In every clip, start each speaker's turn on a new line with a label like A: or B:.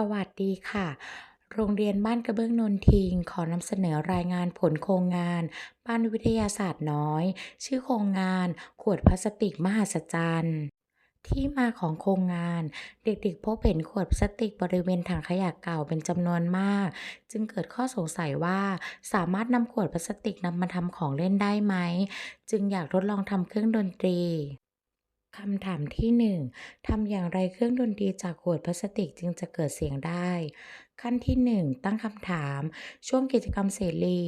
A: สวัสดีค่ะ โรงเรียนบ้านกระเบื้องนนทิง ขอนำเสนอรายงานผลโครงงาน บ้านวิทยาศาสตร์น้อย ชื่อโครงงาน ขวดพลาสติกมหัศจรรย์ที่มาของโครงงาน เด็กๆพบเห็นขวดพลาสติกบริเวณถังขยะเก่าเป็นจำนวนมาก จึงเกิดข้อสงสัยว่า สามารถนำขวดพลาสติกนำมาทำของเล่นได้ไหม จึงอยากทดลองทำเครื่องดนตรี คำถามที่ 1ทำอย่างไรเครื่องดนตรีจากขวดพลาสติกจึงจะเกิดเสียงได้ ขั้นที่ 1 ตั้งคำถาม ช่วงกิจกรรมเสรี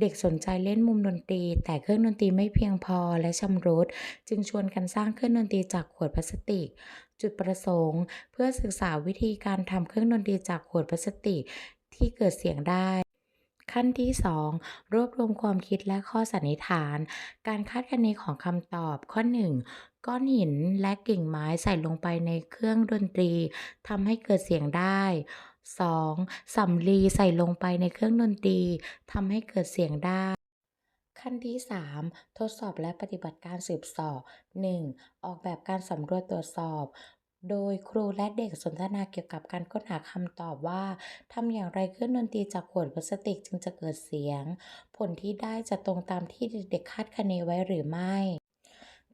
A: เด็กสนใจเล่นมุมดนตรี แต่เครื่องดนตรีไม่เพียงพอและชำรุด จึงชวนกันสร้างเครื่องดนตรีจากขวดพลาสติก จุดประสงค์ เพื่อศึกษาวิธีการทำเครื่องดนตรีจากขวดพลาสติก ที่เกิดเสียงได้ขั้นที่ 2 รวบรวมความคิดและข้อสันนิษฐาน การคาดคะเนของคำตอบข้อ 1 ก้อนหินและกิ่งไม้ใส่ลงไปในเครื่องดนตรีทำให้เกิดเสียงได้ 2. สำลีใส่ลงไปในเครื่องดนตรีทำให้เกิดเสียงได้ขั้นที่ 3 ทดสอบและปฏิบัติการสืบสอบ 1. ออกแบบการสำรวจตรวจสอบ โดยครูและเด็กสนทนาเกี่ยวกับการค้นหาคำตอบว่าทำอย่างไรเครื่องดนตรีจากขวดพลาสติกจึงจะเกิดเสียง ผลที่ได้จะตรงตามที่เด็กๆคาดคะเนไว้หรือไม่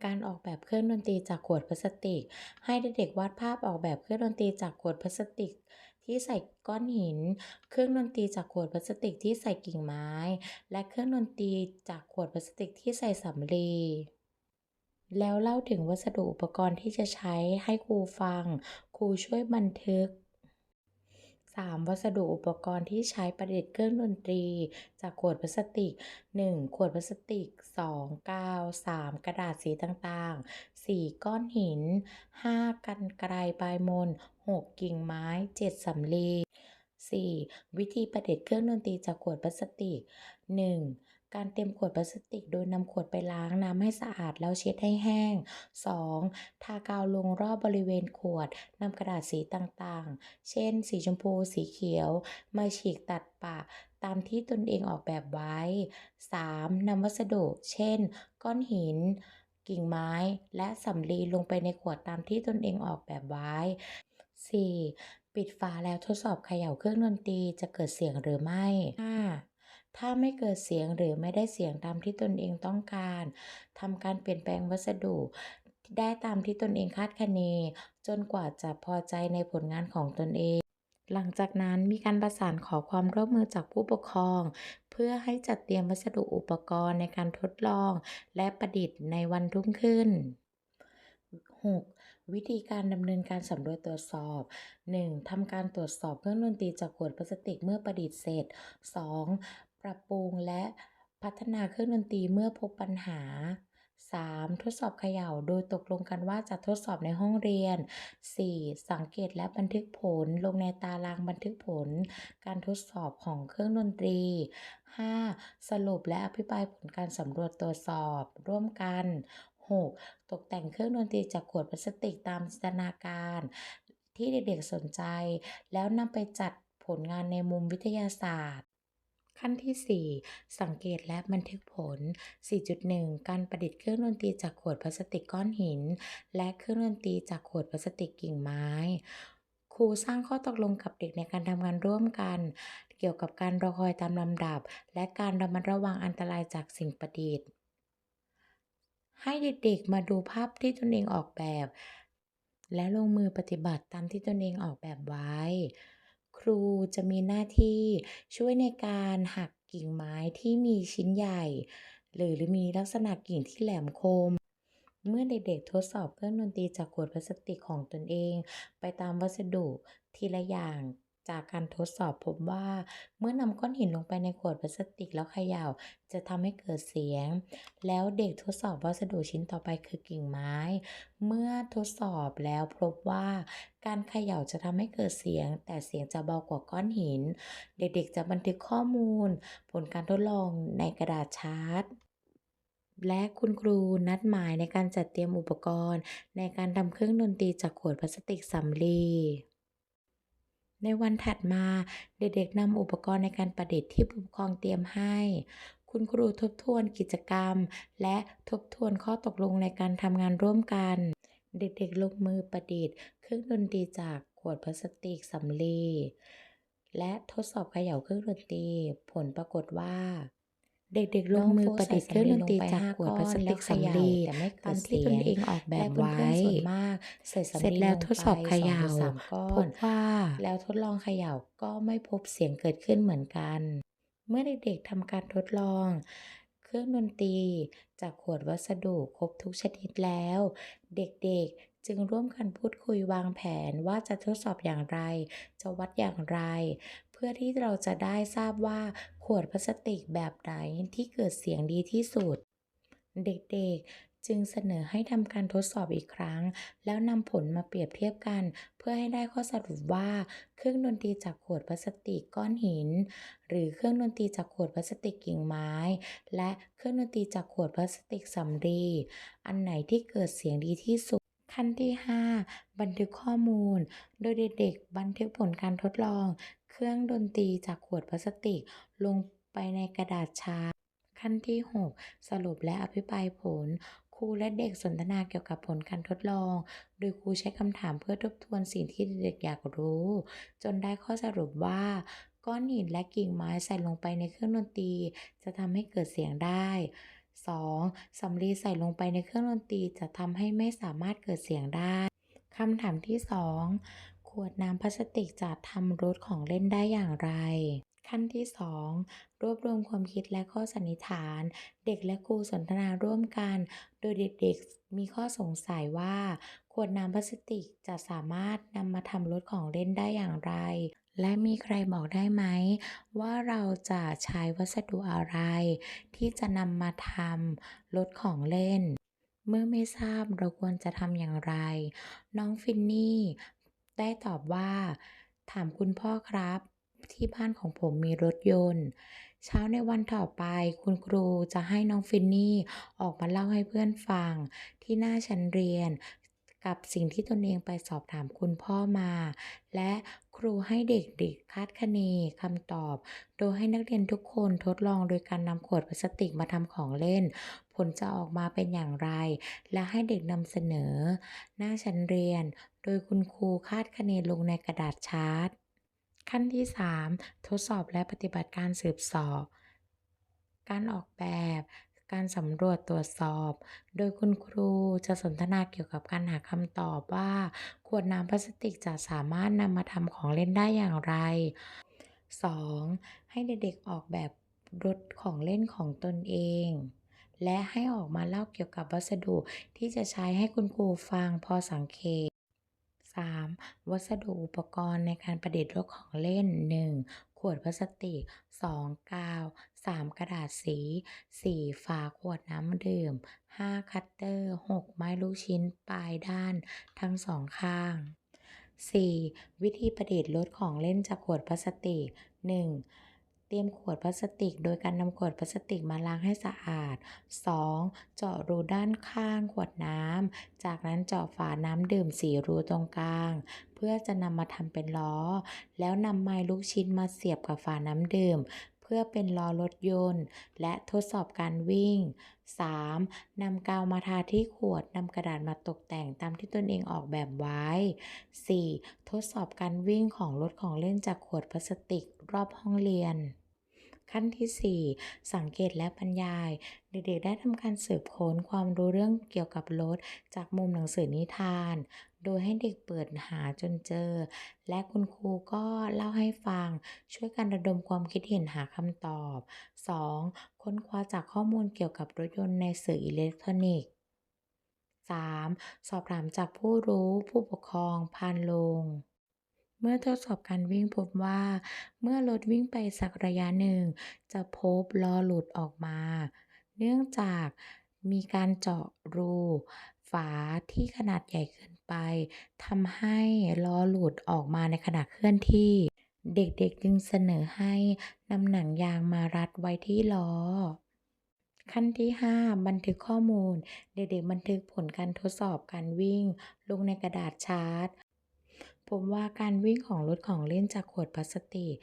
A: การออกแบบเครื่องดนตรีจากขวดพลาสติก ให้เด็กๆวาดภาพออกแบบเครื่องดนตรีจากขวดพลาสติก ที่ใส่ก้อนหิน เครื่องดนตรีจากขวดพลาสติกที่ใส่กิ่งไม้ และเครื่องดนตรีจากขวดพลาสติกที่ใส่สำลีแล้วเล่าถึงวัสดุอุปกรณ์ที่จะใช้ให้ครูฟัง ครูช่วยบันทึก 3. วัสดุอุปกรณ์ที่ใช้ประดิษฐ์เครื่องดนตรี จากขวดพลาสติก 1. ขวดพลาสติก 2. กาว 3. กระดาษสีต่างๆ 4. ก้อนหิน 5. กันไกรปลใบมน 6. กิ่งไม้ 7. สำลี 4. วิธีประดิษฐ์เครื่องดนตรีจากขวดพลาสติก 1. การเตรียมขวดพลาสติกโดยนำขวดไปล้างน้ำให้สะอาดแล้วเช็ดให้แห้ง 2. ทากาวลงรอบบริเวณขวดนำกระดาษสีต่างๆ เช่น สีชมพู สีเขียว มาฉีกตัดปะตามที่ตนเองออกแบบไว้ 3. นำวัสดุ เช่น ก้อนหิน กิ่งไม้ และสำลีลงไปในขวดตามที่ตนเองออกแบบไว้ 4. ปิดฝาแล้วทดสอบเขย่าเครื่องดนตรีจะเกิดเสียงหรือไม่ 5. ถ้าไม่เกิดเสียงหรือไม่ได้เสียงตามที่ตนเองต้องการทำการเปลี่ยนแปลงวัสดุได้ตามที่ตนเองคาดคะเน จนกว่าจะพอใจในผลงานของตนเอง หลังจากนั้นมีการประสานขอความร่วมมือจากผู้ปกครอง เพื่อให้จัดเตรียมวัสดุอุปกรณ์ในการทดลอง และประดิษฐ์ในวันรุ่งขึ้น 6. วิธีการดำเนินการสำรวจตรวจสอบ 1. ทำการตรวจสอบเครื่องดนตรีจากขวดพลาสติกเมื่อประดิษฐ์เสร็จ 2. ปรับปรุงและพัฒนาเครื่องดนตรีเมื่อพบปัญหา 3. ทดสอบเขย่า โดยตกลงกันว่าจะทดสอบในห้องเรียน 4. สังเกตและบันทึกผล ลงในตารางบันทึกผล การทดสอบของเครื่องดนตรี 5. สรุปและอภิปรายผลการสำรวจตรวจสอบร่วมกัน 6. ตกแต่งเครื่องดนตรีจากขวดพลาสติกตามจินตนาการ ที่เด็กๆสนใจ แล้วนำไปจัดผลงานในมุมวิทยาศาสตร์ ขั้นที่ 4 สังเกตและบันทึกผล 4.1 การประดิษฐ์เครื่องดนตรีจากขวดพลาสติกก้อนหิน และเครื่องดนตรีจากขวดพลาสติกกิ่งไม้ครูสร้างข้อตกลงกับเด็กในการทำงานร่วมกัน เกี่ยวกับการรอคอยตามลำดับ และการระมัดระวังอันตรายจากสิ่งประดิษฐ์ ให้เด็กๆมาดูภาพที่ตนเองออกแบบ และลงมือปฏิบัติตามที่ตนเองออกแบบไว้ ครูจะมีหน้าที่ช่วยในการหักกิ่งไม้ที่มีชิ้นใหญ่ หรือมีลักษณะกิ่งที่แหลมคมเมื่อเด็กๆทดสอบเครื่องดนตรีจากขวดพลาสติกของตนเอง ไปตามวัสดุทีละอย่าง จากการทดสอบพบว่า เมื่อนำก้อนหินลงไปในขวดพลาสติกแล้วเขย่า จะทำให้เกิดเสียง แล้วเด็กทดสอบวัสดุชิ้นต่อไปคือกิ่งไม้ เมื่อทดสอบแล้วพบว่า การเขย่าจะทำให้เกิดเสียง แต่เสียงจะเบากว่าก้อนหิน เด็กๆจะบันทึกข้อมูล ผลการทดลองในกระดาษชาร์ตและคุณครูนัดหมายในการจัดเตรียมอุปกรณ์ ในการทำเครื่องดนตรีจากขวดพลาสติกสำลี ในวันถัดมาเด็กๆนำอุปกรณ์ในการประดิษฐ์ที่ผู้ปกครองเตรียมให้ คุณครูทบทวนกิจกรรม และทบทวนข้อตกลงในการทำงานร่วมกัน เด็กๆลงมือประดิษฐ์ เครื่องดนตรีจากขวดพลาสติกสำลีและทดสอบเขย่าเครื่องดนตรี ผลปรากฏว่า เด็กๆลงมือประดิษฐ์เครื่องดนตรีจากขวดพลาสติกสำลี
B: แต่ไม่
A: ตา
B: เกิ
A: ม
B: ด
A: ที่
B: เสี
A: ต
B: ย
A: น
B: ง
A: เองออกแบบ
B: และเพื่อน
A: ไว้
B: ๆส่วนมากใส่สำ
A: เสร็จ
B: ลี
A: แล้ว
B: ลง
A: ทดสอบ
B: ไป
A: เขย่า
B: สองหรือสามก้อ
A: พ
B: น
A: บว่า
B: แล้วทดลองเขย่าก็ไม่พบเสียงเกิดขึ้นเหมือนกัน
A: เมื่อเด็กๆทำการทดลอง เครื่องดนตรีจากขวดวัสดุครบทุกชนิดแล้ว เด็กๆจึงร่วมกันพูดคุยวางแผนว่าจะทดสอบอย่างไร จะวัดอย่างไร เพื่อที่เราจะได้ทราบว่า ขวดพลาสติกแบบไหนที่เกิดเสียงดีที่สุด เด็กๆจึงเสนอให้ทำการทดสอบอีกครั้ง แล้วนำผลมาเปรียบเทียบกัน เพื่อให้ได้ข้อสรุปว่า เครื่องดนตรีจากขวดพลาสติกก้อนหิน หรือเครื่องดนตรีจากขวดพลาสติกกิ่งไม้ และเครื่องดนตรีจากขวดพลาสติกสำลีอันไหนที่เกิดเสียงดีที่สุดขั้นที่ 5 บันทึกข้อมูล โดยเด็กๆ บันทึกผลการทดลอง เครื่องดนตรีจากขวดพลาสติกลงไปในกระดาษชาร์ตขั้นที่ 6 สรุปและอภิปรายผล ครูและเด็กสนทนาเกี่ยวกับผลการทดลอง โดยครูใช้คำถามเพื่อทบทวนสิ่งที่เด็กอยากรู้ จนได้ข้อสรุปว่าก้อนหินและกิ่งไม้ใส่ลงไปในเครื่องดนตรี จะทำให้เกิดเสียงได้ 2. สำลีใส่ลงไปในเครื่องดนตรีจะทำให้ไม่สามารถเกิดเสียงได้คำถามที่ 2 ขวดน้ำพลาสติกจะทำรถของเล่นได้อย่างไร ขั้นที่ 2 รวบรวมความคิดและข้อสันนิษฐาน เด็กและครูสนทนาร่วมกัน โดยเด็กๆมีข้อสงสัยว่า ขวดน้ำพลาสติกจะสามารถนำมาทำรถของเล่นได้อย่างไร และมีใครบอกได้ไหม ว่าเราจะใช้วัสดุอะไร ที่จะนำมาทำรถของเล่นเมื่อไม่ทราบเราควรจะทำอย่างไร น้องฟินนี่ ได้ตอบว่า ถามคุณพ่อครับ ที่บ้านของผมมีรถยนต์ เช้าในวันต่อไป คุณครูจะให้น้องฟินนี่ออกมาเล่าให้เพื่อนฟัง ที่หน้าชั้นเรียนกับสิ่งที่ตนเองไปสอบถามคุณพ่อมา และครูให้เด็กๆคาดคะเนคำตอบ โดยให้นักเรียนทุกคนทดลองโดยการนำขวดพลาสติกมาทำของเล่น ผลจะออกมาเป็นอย่างไร และให้เด็กนำเสนอ หน้าชั้นเรียน โดยคุณครูคาดคะเนลงในกระดาษชาร์ตขั้นที่ 3 ทดสอบและปฏิบัติการสืบสอบ การออกแบบ การสำรวจตรวจสอบ โดยคุณครูจะสนทนาเกี่ยวกับการหาคำตอบว่า ขวดน้ำพลาสติกจะสามารถนำมาทำของเล่นได้อย่างไร 2. ให้เด็กๆออกแบบรถของเล่นของตนเอง และให้ออกมาเล่าเกี่ยวกับวัสดุที่จะใช้ให้คุณครูฟังพอสังเกต 3. วัสดุอุปกรณ์ในการประดิษฐ์รถของเล่น 1. ขวดพลาสติก 2. กาว 3. กระดาษสี 4. ฝาขวดน้ำดื่ม 5. คัตเตอร์ 6. ไม้ลูกชิ้นปลายด้าน ทั้งสองข้าง 4. วิธีประดิษฐ์รถของเล่นจากขวดพลาสติก 1. เตรียมขวดพลาสติก โดยการนำขวดพลาสติกมาล้างให้สะอาด 2. เจาะรูด้านข้างขวดน้ำ จากนั้นเจาะฝาน้ำดื่มสีรูตรงกลาง เพื่อจะนำมาทำเป็นล้อ แล้วนำไม้ลูกชิ้นมาเสียบกับฝาน้ำดื่มเพื่อเป็นล้อรถยนต์ และทดสอบการวิ่ง 3. นำกาวมาทาที่ขวดนำกระดาษมาตกแต่งตามที่ตนเองออกแบบไว้ 4. ทดสอบการวิ่งของรถของเล่นจากขวดพลาสติกรอบห้องเรียน ขั้นที่ 4 สังเกตและบรรยาย เด็กๆได้ทำการสืบค้นความรู้เรื่องเกี่ยวกับรถ จากมุมหนังสือนิทาน โดยให้เด็กเปิดหาจนเจอ และคุณครูก็เล่าให้ฟัง ช่วยกันระดมความคิดเห็นหาคำตอบ 2. ค้นคว้าจากข้อมูลเกี่ยวกับรถยนต์ในสื่ออิเล็กทรอนิกส์ 3. สอบถามจากผู้รู้ผู้ปกครองพานโรง เมื่อทดสอบการวิ่งพบว่า เมื่อรถวิ่งไปสักระยะหนึ่ง จะพบล้อหลุดออกมา เนื่องจากมีการเจาะรูฝาที่ขนาดใหญ่เกินไปทำให้ล้อหลุดออกมาในขณะเคลื่อนที่ เด็กๆจึงเสนอให้นำหนังยางมารัดไว้ที่ล้อ ขั้นที่ 5 บันทึกข้อมูล เด็กๆบันทึกผลการทดสอบการวิ่ง ลงในกระดาษชาร์ต บว่าการวิ่งของรถของเล่นจากขวดพลาสติก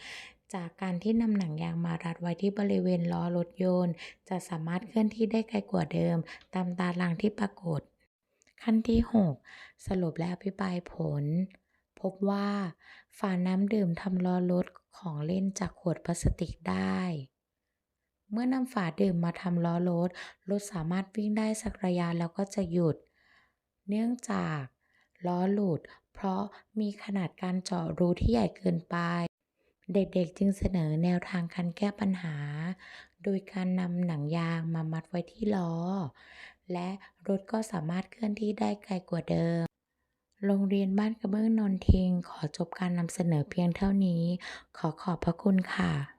A: จากการที่นำหนังยางมารัดไว้ที่บริเวณล้อรถยนต์ จะสามารถเคลื่อนที่ได้ไกลกว่าเดิม ตามตารางที่ปรากฏ ขั้นที่ 6 สรุปและอภิปรายผล พบว่าฝาน้ำดื่มทำล้อรถของเล่นจากขวดพลาสติกได้เมื่อนำฝาดื่มมาทำล้อรถ รถสามารถวิ่งได้สักระยะแล้วก็จะหยุด เนื่องจาก ล้อหลุด เพราะมีขนาดการเจาะรูที่ใหญ่เกินไป เด็กๆจึงเสนอแนวทางการแก้ปัญหา โดยการนำหนังยางมามัดไว้ที่ล้อ และรถก็สามารถเคลื่อนที่ได้ไกลกว่าเดิม โรงเรียนบ้านกระเบื้องนนทิง ขอจบการนำเสนอเพียงเท่านี้ ขอขอบพระคุณค่ะ